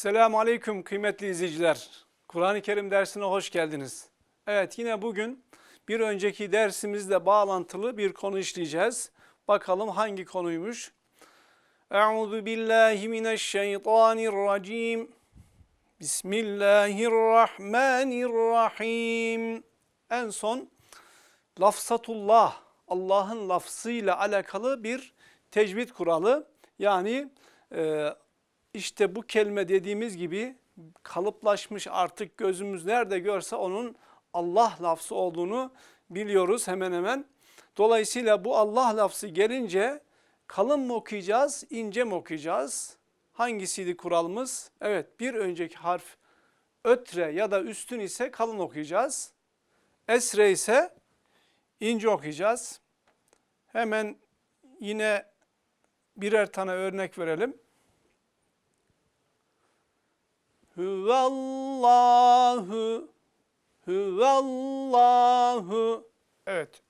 Esselamu Aleyküm kıymetli izleyiciler. Kur'an-ı Kerim dersine hoş geldiniz. Evet yine bugün bir önceki dersimizle bağlantılı bir konu işleyeceğiz. Bakalım hangi konuymuş? Euzu billahi mineşşeytanirracim. Bismillahirrahmanirrahim. En son lafzatullah, Allah'ın lafzıyla alakalı bir tecvid kuralı. Yani e, işte bu kelime dediğimiz gibi kalıplaşmış artık gözümüz nerede görse onun Allah lafzı olduğunu biliyoruz hemen hemen. Dolayısıyla bu Allah lafzı gelince kalın mı okuyacağız, ince mi okuyacağız? Hangisiydi kuralımız? Evet bir önceki harf ötre ya da üstün ise kalın okuyacağız. Esre ise ince okuyacağız. Hemen yine birer tane örnek verelim. Hüvallahu Hüvallahu Evet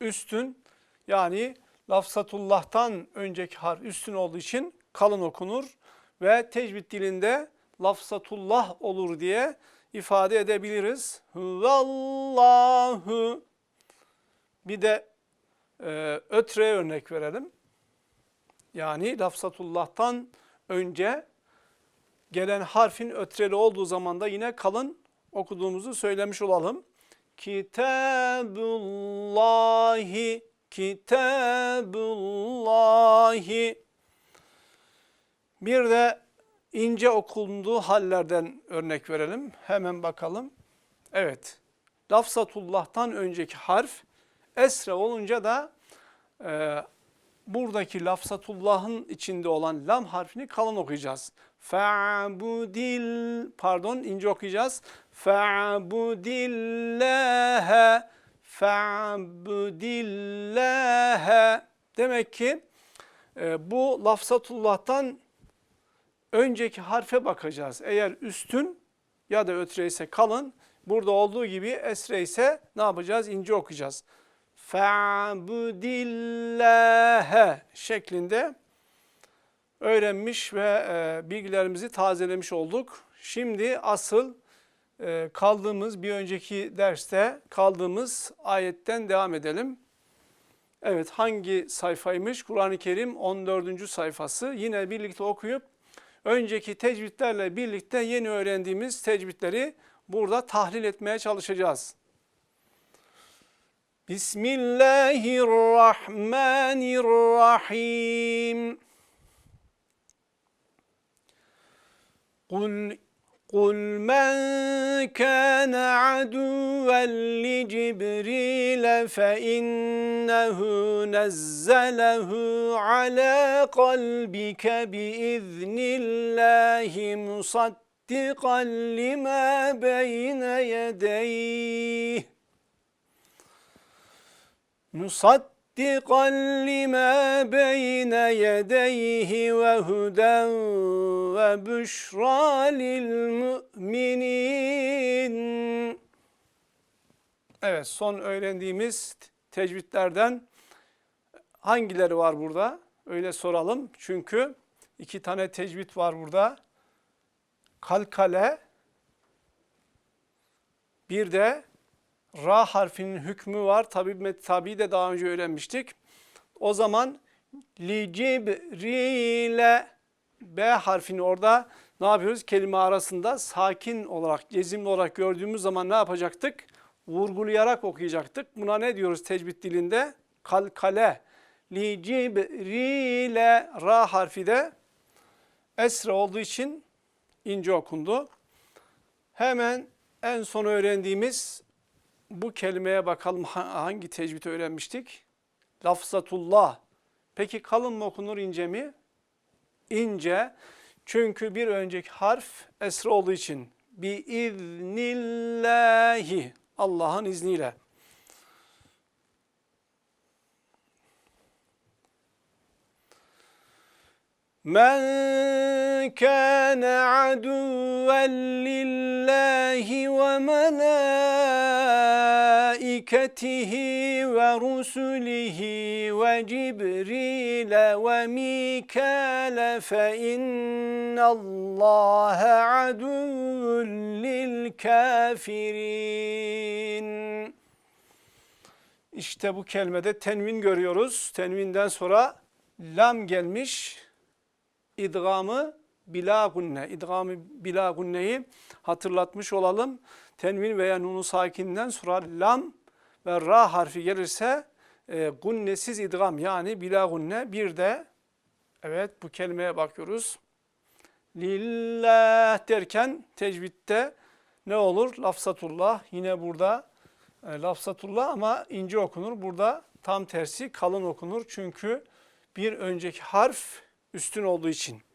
üstün yani lafzatullah'tan önceki harf üstün olduğu için kalın okunur ve tecvid dilinde lafzatullah olur diye ifade edebiliriz. Hüvallahu Bir de e, ötre örnek verelim. Yani lafzatullah'tan önce gelen harfin ötreli olduğu zaman da yine kalın okuduğumuzu söylemiş olalım. Kitabullahi, kitabullahi. Bir de ince okunduğu hallerden örnek verelim. Hemen bakalım. Evet, lafzatullah'tan önceki harf esre olunca da e, buradaki lafzatullah'ın içinde olan lam harfini kalın okuyacağız. Fa'budil pardon ince okuyacağız. Fa'budillâhe Fa'budillâhe Demek ki e, bu lafzatullah'tan önceki harfe bakacağız. Eğer üstün ya da ötre ise kalın, burada olduğu gibi esre ise ne yapacağız? İnce okuyacağız. Fa'budillâhe şeklinde öğrenmiş ve e, bilgilerimizi tazelemiş olduk. Şimdi asıl e, kaldığımız bir önceki derste kaldığımız ayetten devam edelim. Evet hangi sayfaymış? Kur'an-ı Kerim 14. sayfası. Yine birlikte okuyup önceki tecvidlerle birlikte yeni öğrendiğimiz tecvidleri burada tahlil etmeye çalışacağız. Bismillahirrahmanirrahim. قل قل من كان عدوا لجبريل فإنه نزله على قلبك بإذن الله مصدقا لما بين يديه. مصدقا لما بين يديه وهدى وبشرى للمؤمنين Evet son öğrendiğimiz tecvidlerden hangileri var burada? Öyle soralım. Çünkü iki tane tecvid var burada. Kalkale bir de ra harfinin hükmü var. Tabi, tabi de daha önce öğrenmiştik. O zaman li cibrile B harfini orada ne yapıyoruz? Kelime arasında sakin olarak, cezimli olarak gördüğümüz zaman ne yapacaktık? Vurgulayarak okuyacaktık. Buna ne diyoruz tecvid dilinde? Kalkale. Li cibrile ra harfi de esre olduğu için ince okundu. Hemen en son öğrendiğimiz bu kelimeye bakalım hangi tecvid öğrenmiştik? Lafzatullah. Peki kalın mı okunur ince mi? İnce. Çünkü bir önceki harf esre olduğu için. Bi iznillahi. Allah'ın izniyle. Men kana aduven lillahi ve melâ وملائكته ورسله وجبريل وميكال فإن الله عدو للكافرين İşte bu kelimede tenvin görüyoruz. Tenvinden sonra lam gelmiş. İdgamı bila gunne. İdgamı bila gunneyi hatırlatmış olalım. Tenvin veya nunu sakinden sonra lam ve ra harfi gelirse e, gunnesiz idgam yani bila gunne. Bir de evet bu kelimeye bakıyoruz. Lillah derken tecvitte ne olur? Lafzatullah yine burada e, lafzatullah ama ince okunur. Burada tam tersi kalın okunur. Çünkü bir önceki harf üstün olduğu için.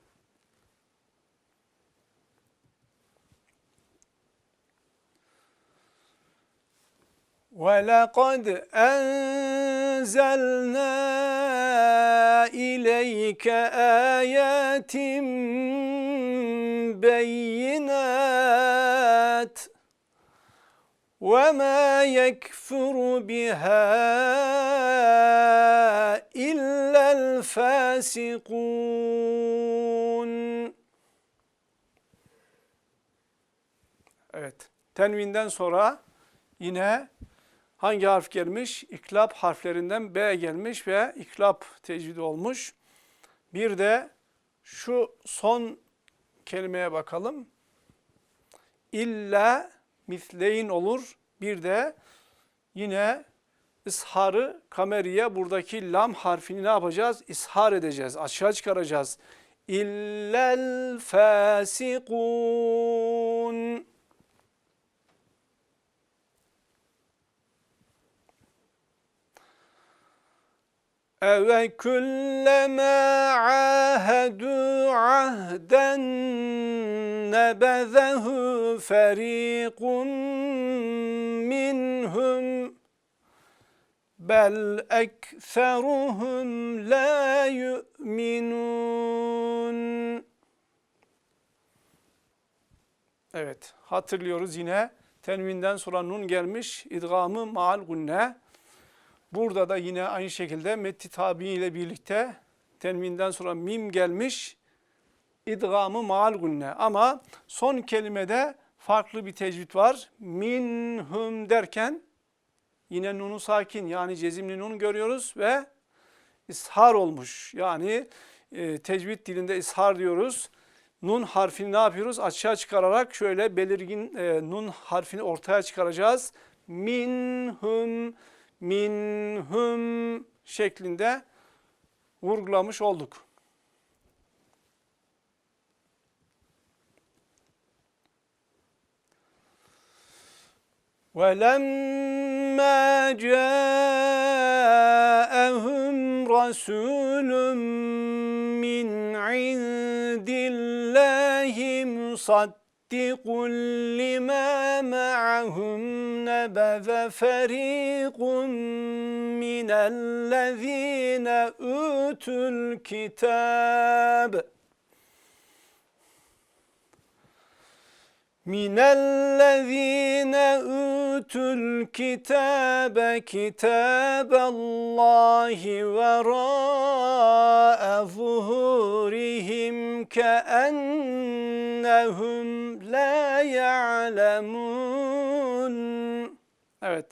وَلَقَدْ أَنزَلْنَا إِلَيْكَ آيَاتٍ بَيِّنَاتٍ وَمَا يَكْفُرُ بِهَا إِلَّا الْفَاسِقُونَ Evet. Tenvinden sonra yine hangi harf gelmiş? İklap harflerinden B gelmiş ve iklap tecvidi olmuş. Bir de şu son kelimeye bakalım. İlla misleyin olur. Bir de yine isharı kameriye buradaki lam harfini ne yapacağız? İshar edeceğiz, açığa çıkaracağız. İllel fasikun. أَوَ كُلَّمَا عَاهَدُوا عَهْدًا نَبَذَهُ فَرِيقٌ مِّنْهُمْ بَلْ أَكْثَرُهُمْ لَا يُؤْمِنُونَ Evet, hatırlıyoruz yine tenvinden sonra nun gelmiş, idgamı maal gunne. Burada da yine aynı şekilde metti tabi ile birlikte tenvinden sonra mim gelmiş. İdgamı maal gunne. Ama son kelimede farklı bir tecvid var. Minhum derken yine nunu sakin yani cezimli nun görüyoruz ve ishar olmuş. Yani e, tecvid dilinde ishar diyoruz. Nun harfini ne yapıyoruz? Açığa çıkararak şöyle belirgin e, nun harfini ortaya çıkaracağız. Minhum minhum şeklinde vurgulamış olduk. وَلَمَّا جَاءَهُمْ رَسُولٌ مِّنْ عِندِ اللَّهِ مُصَدِّقٌ لِمَا مَعَهُمْ نَبَذَ فَرِيقٌ مِّنَ الَّذِينَ أُوتُوا الْكِتَابَ. مِنَ الَّذِينَ أُوتُوا الْكِتَابَ كِتَابَ اللَّهِ وَرَاءَ ظُهُورِهِمْ كَأَنَّهُمْ لَا يَعْلَمُونَ Evet,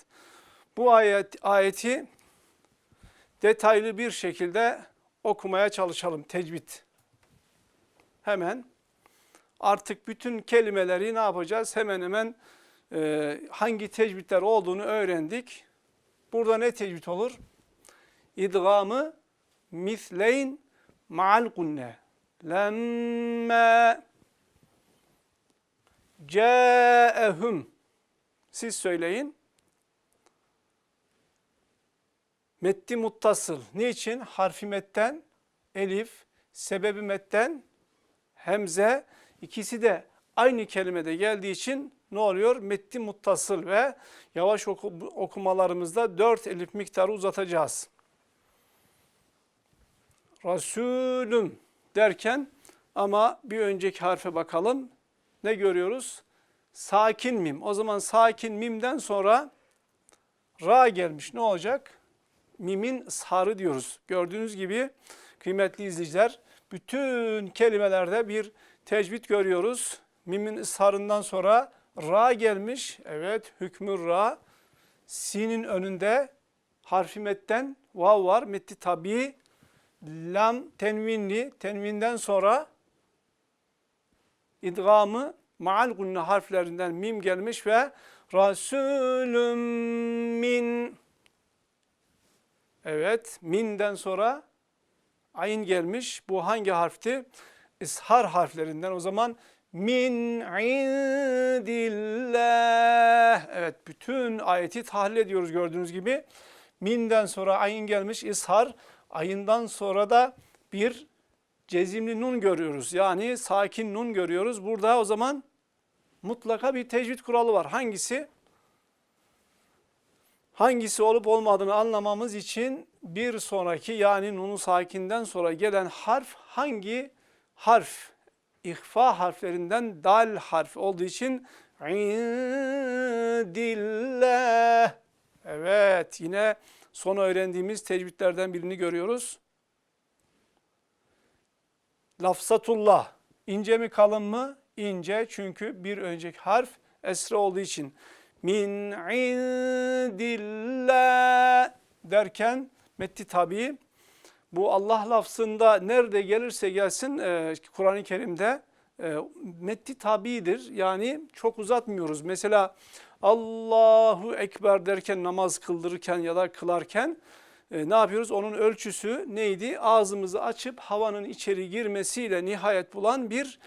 bu ayet, ayeti detaylı bir şekilde okumaya çalışalım, tecvid. Hemen artık bütün kelimeleri ne yapacağız? Hemen hemen e, hangi tecvidler olduğunu öğrendik. Burada ne tecvid olur? İdgamı misleyn ma'al gunne. Lemme câehum. Siz söyleyin. Metti muttasıl. Niçin? Harfi metten, elif, sebebi metten, hemze, ikisi de aynı kelimede geldiği için ne oluyor? Metti muttasıl ve yavaş oku, okumalarımızda dört elif miktarı uzatacağız. Resulüm derken ama bir önceki harfe bakalım. Ne görüyoruz? Sakin mim. O zaman sakin mimden sonra ra gelmiş. Ne olacak? Mimin ısharı diyoruz. Gördüğünüz gibi kıymetli izleyiciler bütün kelimelerde bir tecvid görüyoruz. Mimin ısharından sonra ra gelmiş. Evet hükmü ra. Sin'in önünde harfi metten vav var. Metti tabi. Lam tenvinli. Tenvinden sonra idgamı maal gunne harflerinden mim gelmiş ve Rasulüm min Evet, minden sonra ayin gelmiş. Bu hangi harfti? İshar harflerinden. O zaman min indillah. Evet, bütün ayeti tahlil ediyoruz gördüğünüz gibi. Minden sonra ayin gelmiş ishar. Ayından sonra da bir cezimli nun görüyoruz. Yani sakin nun görüyoruz. Burada o zaman mutlaka bir tecvid kuralı var. Hangisi? Hangisi olup olmadığını anlamamız için bir sonraki yani nunu sakinden sonra gelen harf hangi harf? İhfa harflerinden dal harfi olduğu için indillah. Evet yine son öğrendiğimiz tecvidlerden birini görüyoruz. Lafzatullah. İnce mi kalın mı? İnce çünkü bir önceki harf esre olduğu için. Min indillah derken metti tabi bu Allah lafzında nerede gelirse gelsin e, Kur'an-ı Kerim'de e, metti tabidir. Yani çok uzatmıyoruz. Mesela Allahu Ekber derken namaz kıldırırken ya da kılarken e, ne yapıyoruz? Onun ölçüsü neydi? Ağzımızı açıp havanın içeri girmesiyle nihayet bulan bir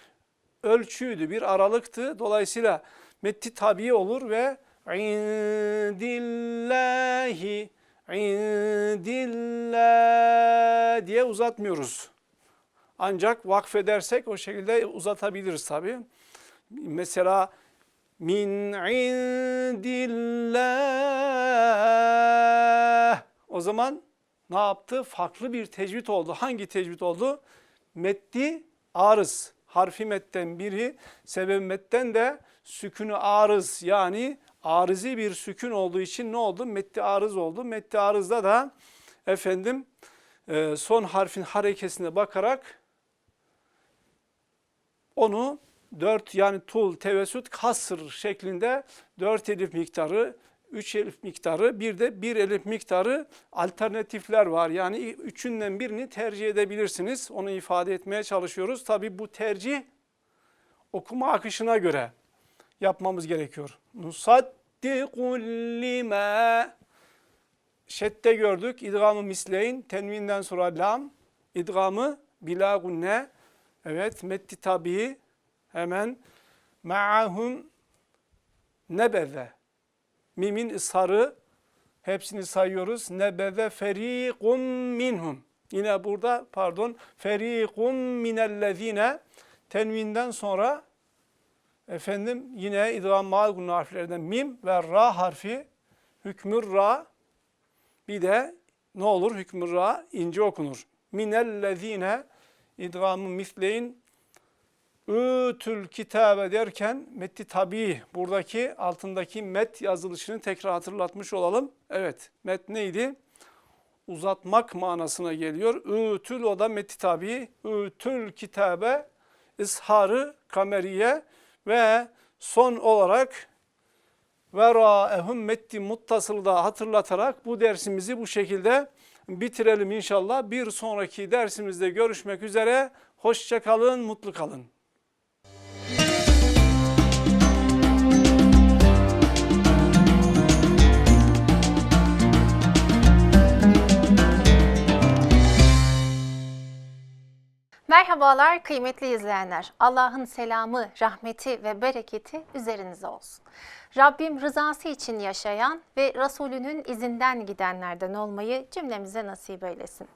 ölçüydü, bir aralıktı. Dolayısıyla metti tabi olur ve indillahi indillah diye uzatmıyoruz. Ancak vakfedersek o şekilde uzatabiliriz tabi. Mesela min indillah o zaman ne yaptı? Farklı bir tecvid oldu. Hangi tecvid oldu? Metti arız. Harfi metten biri, sebep metten de sükünü arız yani arızi bir sükün olduğu için ne oldu? Metti arız oldu. Metti arızda da efendim e, son harfin harekesine bakarak onu dört yani tul, tevessüt, kasır şeklinde dört elif miktarı, üç elif miktarı, bir de bir elif miktarı alternatifler var. Yani üçünden birini tercih edebilirsiniz. Onu ifade etmeye çalışıyoruz. Tabi bu tercih okuma akışına göre yapmamız gerekiyor. Nusaddikul lima Şedde gördük. İdgamı misleyn. Tenvinden sonra lam. İdgamı bila gunne. Evet. Metti tabi. Hemen ma'ahum nebeze. Mimin ısharı. Hepsini sayıyoruz. Nebeze feriqum minhum. Yine burada pardon. Feriqum minellezine. Tenvinden sonra efendim yine idgam ma'al harflerinden mim ve ra harfi hükmür ra bir de ne olur hükmü ra ince okunur. Minellezine idgamı misleyin ütül kitabe derken metti tabi buradaki altındaki met yazılışını tekrar hatırlatmış olalım. Evet met neydi? Uzatmak manasına geliyor. Ütül o da metti tabi. Ütül kitabe isharı kameriye ve son olarak ve ra'ehum metti muttasılı da hatırlatarak bu dersimizi bu şekilde bitirelim inşallah. Bir sonraki dersimizde görüşmek üzere. Hoşça kalın, mutlu kalın. Merhabalar kıymetli izleyenler. Allah'ın selamı, rahmeti ve bereketi üzerinize olsun. Rabbim rızası için yaşayan ve Resulünün izinden gidenlerden olmayı cümlemize nasip eylesin.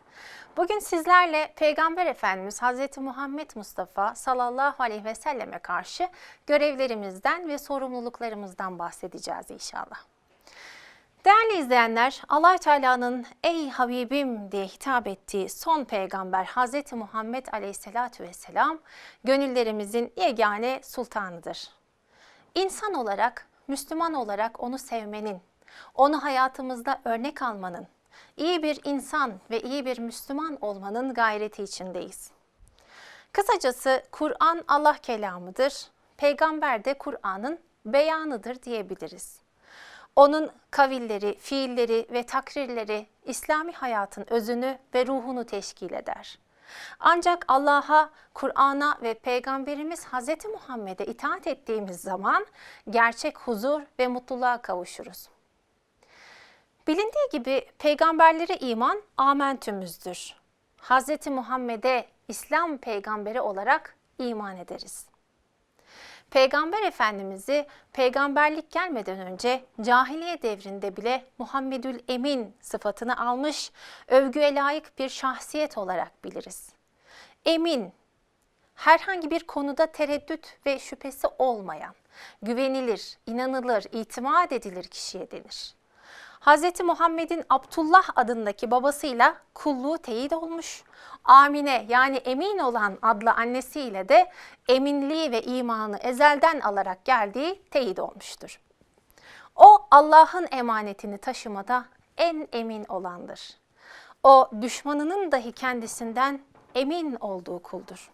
Bugün sizlerle Peygamber Efendimiz Hz. Muhammed Mustafa sallallahu aleyhi ve selleme karşı görevlerimizden ve sorumluluklarımızdan bahsedeceğiz inşallah. Değerli izleyenler, allah Teala'nın ey Habibim diye hitap ettiği son peygamber Hz. Muhammed Aleyhisselatü Vesselam gönüllerimizin yegane sultanıdır. İnsan olarak, Müslüman olarak onu sevmenin, onu hayatımızda örnek almanın, iyi bir insan ve iyi bir Müslüman olmanın gayreti içindeyiz. Kısacası Kur'an Allah kelamıdır, peygamber de Kur'an'ın beyanıdır diyebiliriz. Onun kavilleri, fiilleri ve takrirleri İslami hayatın özünü ve ruhunu teşkil eder. Ancak Allah'a, Kur'an'a ve Peygamberimiz Hz. Muhammed'e itaat ettiğimiz zaman gerçek huzur ve mutluluğa kavuşuruz. Bilindiği gibi peygamberlere iman amentümüzdür. Hz. Muhammed'e İslam peygamberi olarak iman ederiz. Peygamber Efendimiz'i peygamberlik gelmeden önce cahiliye devrinde bile Muhammedül Emin sıfatını almış övgüye layık bir şahsiyet olarak biliriz. Emin, herhangi bir konuda tereddüt ve şüphesi olmayan, güvenilir, inanılır, itimat edilir kişiye denir. Hz. Muhammed'in Abdullah adındaki babasıyla kulluğu teyit olmuş. Amine yani emin olan adlı annesiyle de eminliği ve imanı ezelden alarak geldiği teyit olmuştur. O Allah'ın emanetini taşımada en emin olandır. O düşmanının dahi kendisinden emin olduğu kuldur.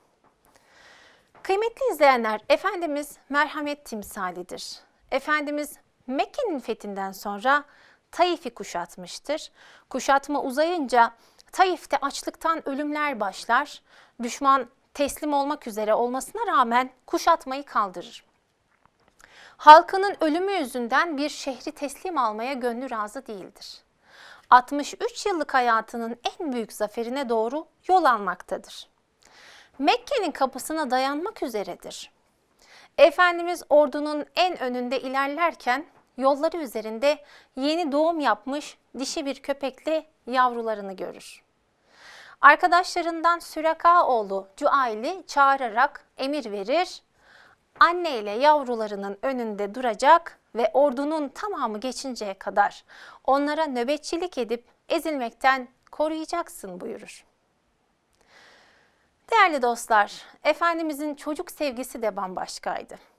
Kıymetli izleyenler, Efendimiz merhamet timsalidir. Efendimiz Mekke'nin fethinden sonra Taif'i kuşatmıştır. Kuşatma uzayınca Taif'te açlıktan ölümler başlar. Düşman teslim olmak üzere olmasına rağmen kuşatmayı kaldırır. Halkının ölümü yüzünden bir şehri teslim almaya gönlü razı değildir. 63 yıllık hayatının en büyük zaferine doğru yol almaktadır. Mekke'nin kapısına dayanmak üzeredir. Efendimiz ordunun en önünde ilerlerken yolları üzerinde yeni doğum yapmış dişi bir köpekle yavrularını görür. Arkadaşlarından Süraka oğlu Cuail'i çağırarak emir verir. Anne ile yavrularının önünde duracak ve ordunun tamamı geçinceye kadar onlara nöbetçilik edip ezilmekten koruyacaksın buyurur. Değerli dostlar, Efendimizin çocuk sevgisi de bambaşkaydı.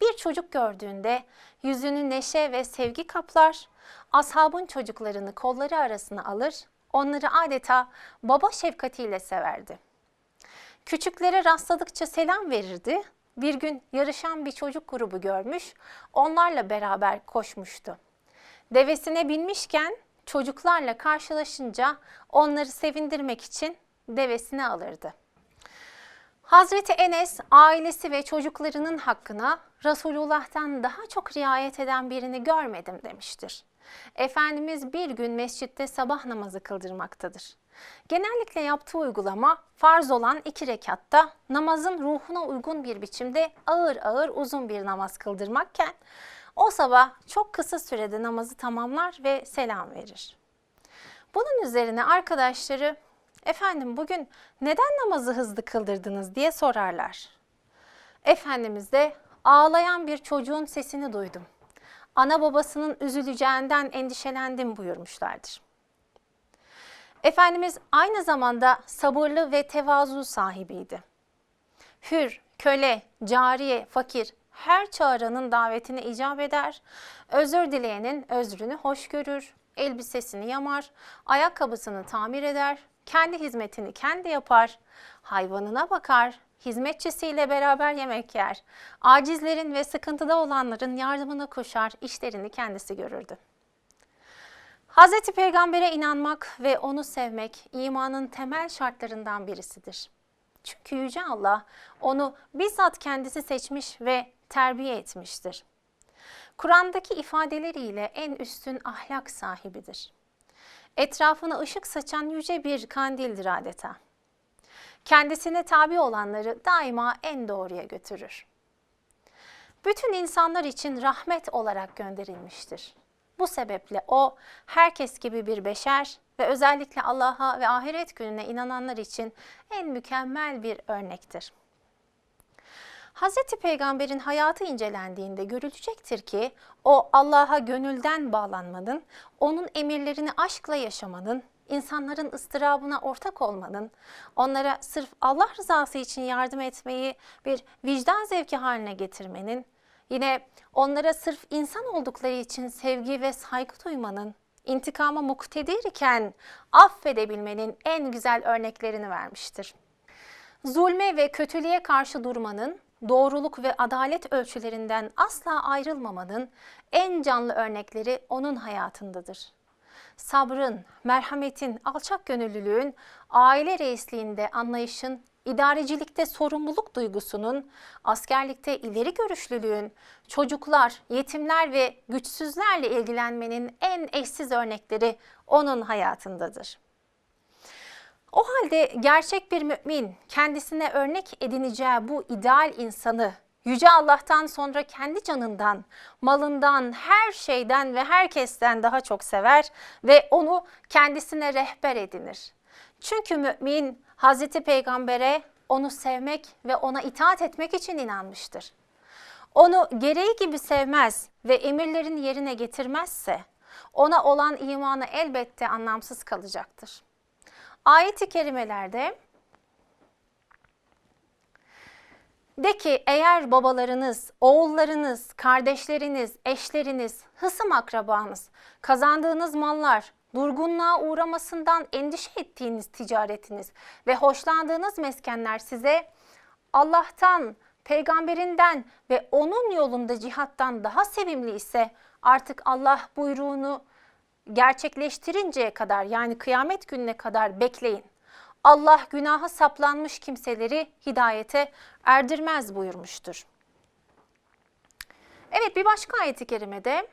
Bir çocuk gördüğünde yüzünü neşe ve sevgi kaplar, ashabın çocuklarını kolları arasına alır, onları adeta baba şefkatiyle severdi. Küçüklere rastladıkça selam verirdi. Bir gün yarışan bir çocuk grubu görmüş, onlarla beraber koşmuştu. Devesine binmişken çocuklarla karşılaşınca onları sevindirmek için devesine alırdı. Hazreti Enes ailesi ve çocuklarının hakkına Resulullah'tan daha çok riayet eden birini görmedim demiştir. Efendimiz bir gün mescitte sabah namazı kıldırmaktadır. Genellikle yaptığı uygulama farz olan iki rekatta namazın ruhuna uygun bir biçimde ağır ağır uzun bir namaz kıldırmakken o sabah çok kısa sürede namazı tamamlar ve selam verir. Bunun üzerine arkadaşları efendim bugün neden namazı hızlı kıldırdınız diye sorarlar. Efendimiz de ağlayan bir çocuğun sesini duydum. Ana babasının üzüleceğinden endişelendim buyurmuşlardır. Efendimiz aynı zamanda sabırlı ve tevazu sahibiydi. Hür, köle, cariye, fakir her çağıranın davetine icap eder, özür dileyenin özrünü hoş görür, elbisesini yamar, ayakkabısını tamir eder, kendi hizmetini kendi yapar, hayvanına bakar, hizmetçisiyle beraber yemek yer, acizlerin ve sıkıntıda olanların yardımına koşar, işlerini kendisi görürdü. Hz. Peygamber'e inanmak ve onu sevmek imanın temel şartlarından birisidir. Çünkü Yüce Allah onu bizzat kendisi seçmiş ve terbiye etmiştir. Kur'an'daki ifadeleriyle en üstün ahlak sahibidir. Etrafına ışık saçan yüce bir kandildir adeta. Kendisine tabi olanları daima en doğruya götürür. Bütün insanlar için rahmet olarak gönderilmiştir. Bu sebeple o herkes gibi bir beşer ve özellikle Allah'a ve ahiret gününe inananlar için en mükemmel bir örnektir. Hz. Peygamber'in hayatı incelendiğinde görülecektir ki o Allah'a gönülden bağlanmanın, onun emirlerini aşkla yaşamanın, insanların ıstırabına ortak olmanın, onlara sırf Allah rızası için yardım etmeyi bir vicdan zevki haline getirmenin, Yine onlara sırf insan oldukları için sevgi ve saygı duymanın, intikama muktedir iken affedebilmenin en güzel örneklerini vermiştir. Zulme ve kötülüğe karşı durmanın, doğruluk ve adalet ölçülerinden asla ayrılmamanın en canlı örnekleri onun hayatındadır. Sabrın, merhametin, alçak gönüllülüğün, aile reisliğinde anlayışın, idarecilikte sorumluluk duygusunun, askerlikte ileri görüşlülüğün, çocuklar, yetimler ve güçsüzlerle ilgilenmenin en eşsiz örnekleri onun hayatındadır. O halde gerçek bir mümin kendisine örnek edineceği bu ideal insanı Yüce Allah'tan sonra kendi canından, malından, her şeyden ve herkesten daha çok sever ve onu kendisine rehber edinir. Çünkü mümin Hazreti Peygamber'e onu sevmek ve ona itaat etmek için inanmıştır. Onu gereği gibi sevmez ve emirlerin yerine getirmezse ona olan imanı elbette anlamsız kalacaktır. Ayet-i kerimelerde de ki eğer babalarınız, oğullarınız, kardeşleriniz, eşleriniz, hısım akrabanız, kazandığınız mallar, durgunluğa uğramasından endişe ettiğiniz ticaretiniz ve hoşlandığınız meskenler size Allah'tan, peygamberinden ve onun yolunda cihattan daha sevimli ise artık Allah buyruğunu gerçekleştirinceye kadar yani kıyamet gününe kadar bekleyin. Allah günaha saplanmış kimseleri hidayete erdirmez buyurmuştur. Evet bir başka ayet-i kerimede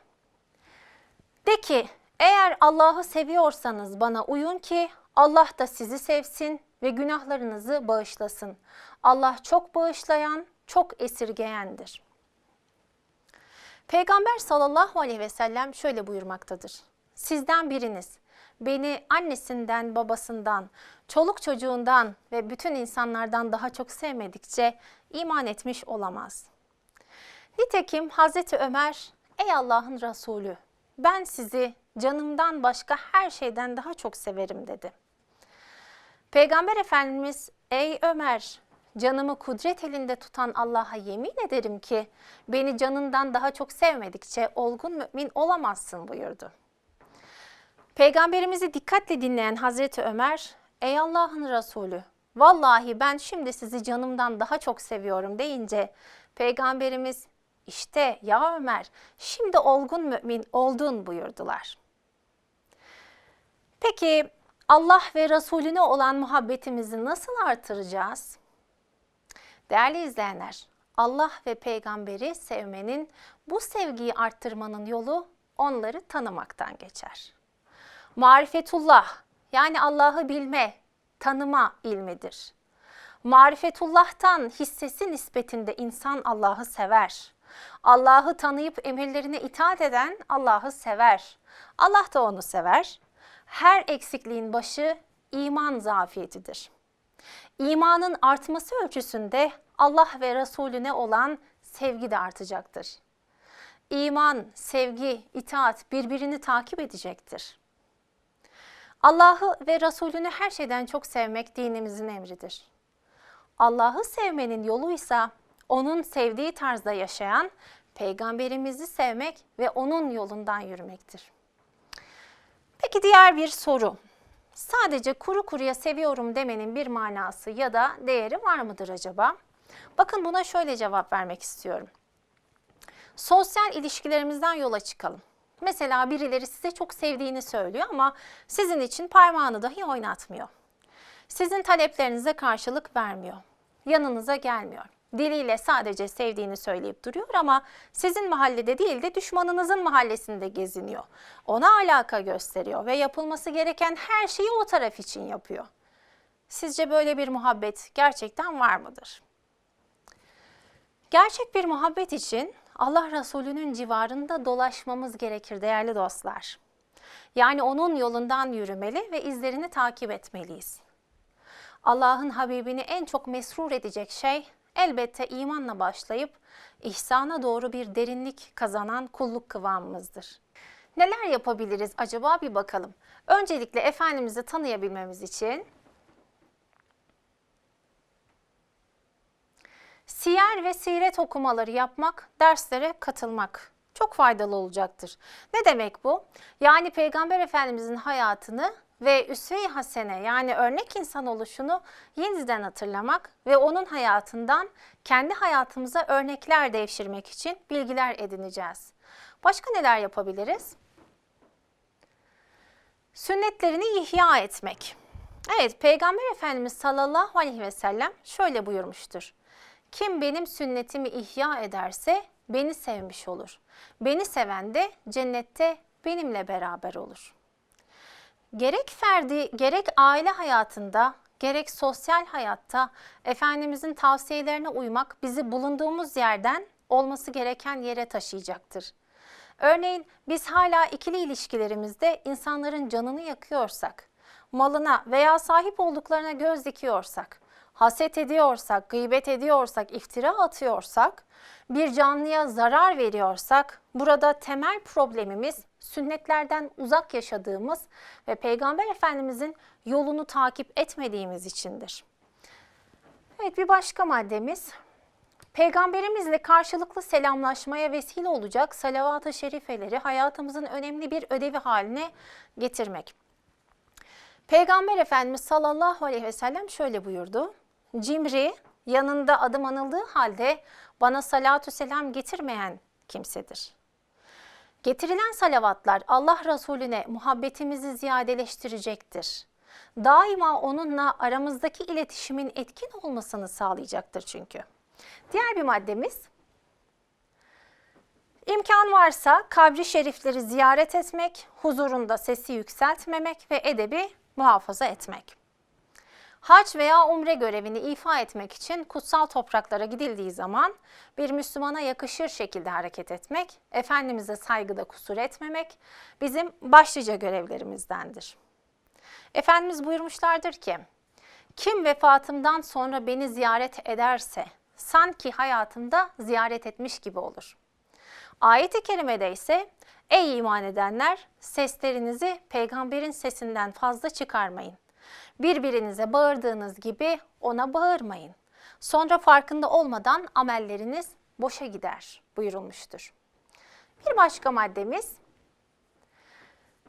de ki eğer Allah'ı seviyorsanız bana uyun ki Allah da sizi sevsin ve günahlarınızı bağışlasın. Allah çok bağışlayan, çok esirgeyendir. Peygamber sallallahu aleyhi ve sellem şöyle buyurmaktadır. Sizden biriniz beni annesinden, babasından, çoluk çocuğundan ve bütün insanlardan daha çok sevmedikçe iman etmiş olamaz. Nitekim Hazreti Ömer, ey Allah'ın Resulü ben sizi canımdan başka her şeyden daha çok severim dedi. Peygamber Efendimiz, ey Ömer canımı kudret elinde tutan Allah'a yemin ederim ki beni canından daha çok sevmedikçe olgun mümin olamazsın buyurdu. Peygamberimizi dikkatle dinleyen Hazreti Ömer, ey Allah'ın Resulü, vallahi ben şimdi sizi canımdan daha çok seviyorum deyince Peygamberimiz işte ya Ömer şimdi olgun mümin oldun buyurdular. Peki Allah ve Resulüne olan muhabbetimizi nasıl artıracağız? Değerli izleyenler, Allah ve peygamberi sevmenin, bu sevgiyi arttırmanın yolu onları tanımaktan geçer. Marifetullah yani Allah'ı bilme, tanıma ilmidir. Marifetullah'tan hissesi nispetinde insan Allah'ı sever. Allah'ı tanıyıp emirlerine itaat eden Allah'ı sever. Allah da onu sever. Her eksikliğin başı iman zafiyetidir. İmanın artması ölçüsünde Allah ve Resulüne olan sevgi de artacaktır. İman, sevgi, itaat birbirini takip edecektir. Allah'ı ve Resulünü her şeyden çok sevmek dinimizin emridir. Allah'ı sevmenin yolu ise onun sevdiği tarzda yaşayan peygamberimizi sevmek ve onun yolundan yürümektir. Peki diğer bir soru. Sadece kuru kuruya seviyorum demenin bir manası ya da değeri var mıdır acaba? Bakın buna şöyle cevap vermek istiyorum. Sosyal ilişkilerimizden yola çıkalım. Mesela birileri size çok sevdiğini söylüyor ama sizin için parmağını dahi oynatmıyor. Sizin taleplerinize karşılık vermiyor. Yanınıza gelmiyor. Diliyle sadece sevdiğini söyleyip duruyor ama sizin mahallede değil de düşmanınızın mahallesinde geziniyor. Ona alaka gösteriyor ve yapılması gereken her şeyi o taraf için yapıyor. Sizce böyle bir muhabbet gerçekten var mıdır? Gerçek bir muhabbet için Allah Resulü'nün civarında dolaşmamız gerekir değerli dostlar. Yani onun yolundan yürümeli ve izlerini takip etmeliyiz. Allah'ın Habibini en çok mesrur edecek şey elbette imanla başlayıp ihsana doğru bir derinlik kazanan kulluk kıvamımızdır. Neler yapabiliriz acaba bir bakalım. Öncelikle Efendimiz'i tanıyabilmemiz için siyer ve siret okumaları yapmak, derslere katılmak çok faydalı olacaktır. Ne demek bu? Yani Peygamber Efendimizin hayatını ve üsve-i hasene yani örnek insan oluşunu yeniden hatırlamak ve onun hayatından kendi hayatımıza örnekler devşirmek için bilgiler edineceğiz. Başka neler yapabiliriz? Sünnetlerini ihya etmek. Evet, Peygamber Efendimiz sallallahu aleyhi ve sellem şöyle buyurmuştur. Kim benim sünnetimi ihya ederse beni sevmiş olur. Beni seven de cennette benimle beraber olur. Gerek ferdi, gerek aile hayatında, gerek sosyal hayatta Efendimizin tavsiyelerine uymak bizi bulunduğumuz yerden olması gereken yere taşıyacaktır. Örneğin biz hala ikili ilişkilerimizde insanların canını yakıyorsak, malına veya sahip olduklarına göz dikiyorsak, haset ediyorsak, gıybet ediyorsak, iftira atıyorsak, bir canlıya zarar veriyorsak, burada temel problemimiz sünnetlerden uzak yaşadığımız ve Peygamber Efendimizin yolunu takip etmediğimiz içindir. Evet bir başka maddemiz Peygamberimizle karşılıklı selamlaşmaya vesile olacak salavat-ı şerifeleri hayatımızın önemli bir ödevi haline getirmek. Peygamber Efendimiz sallallahu aleyhi ve sellem şöyle buyurdu. Cimri yanında adım anıldığı halde bana salatü selam getirmeyen kimsedir. Getirilen salavatlar Allah Resulüne muhabbetimizi ziyadeleştirecektir. Daima onunla aramızdaki iletişimin etkin olmasını sağlayacaktır çünkü. Diğer bir maddemiz İmkan varsa kabri şerifleri ziyaret etmek, huzurunda sesi yükseltmemek ve edebi muhafaza etmek. Hac veya umre görevini ifa etmek için kutsal topraklara gidildiği zaman bir Müslümana yakışır şekilde hareket etmek, Efendimiz'e saygıda kusur etmemek bizim başlıca görevlerimizdendir. Efendimiz buyurmuşlardır ki, kim vefatımdan sonra beni ziyaret ederse sanki hayatımda ziyaret etmiş gibi olur. Ayet-i kerimede ise ey iman edenler seslerinizi peygamberin sesinden fazla çıkarmayın. Birbirinize bağırdığınız gibi ona bağırmayın. Sonra farkında olmadan amelleriniz boşa gider buyurulmuştur. Bir başka maddemiz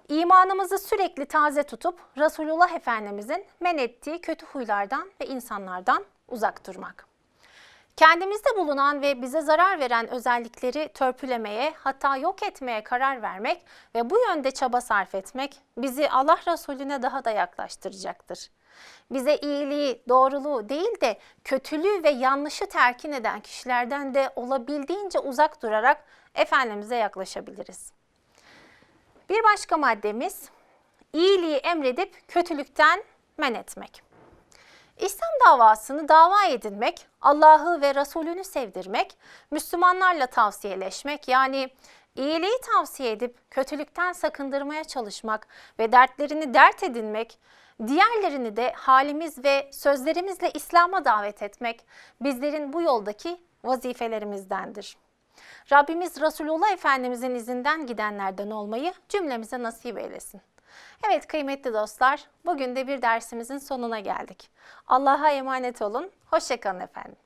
İmanımızı sürekli taze tutup Resulullah Efendimizin men ettiği kötü huylardan ve insanlardan uzak durmak. Kendimizde bulunan ve bize zarar veren özellikleri törpülemeye hatta yok etmeye karar vermek ve bu yönde çaba sarf etmek bizi Allah Resulüne daha da yaklaştıracaktır. Bize iyiliği, doğruluğu değil de kötülüğü ve yanlışı terkin eden kişilerden de olabildiğince uzak durarak Efendimiz'e yaklaşabiliriz. Bir başka maddemiz iyiliği emredip kötülükten men etmek. İslam davasını dava edinmek, Allah'ı ve Resulünü sevdirmek, Müslümanlarla tavsiyeleşmek yani iyiliği tavsiye edip kötülükten sakındırmaya çalışmak ve dertlerini dert edinmek, diğerlerini de halimiz ve sözlerimizle İslam'a davet etmek bizlerin bu yoldaki vazifelerimizdendir. Rabbimiz Resulullah Efendimizin izinden gidenlerden olmayı cümlemize nasip eylesin. Evet kıymetli dostlar, bugün de bir dersimizin sonuna geldik. Allah'a emanet olun, hoşçakalın efendim.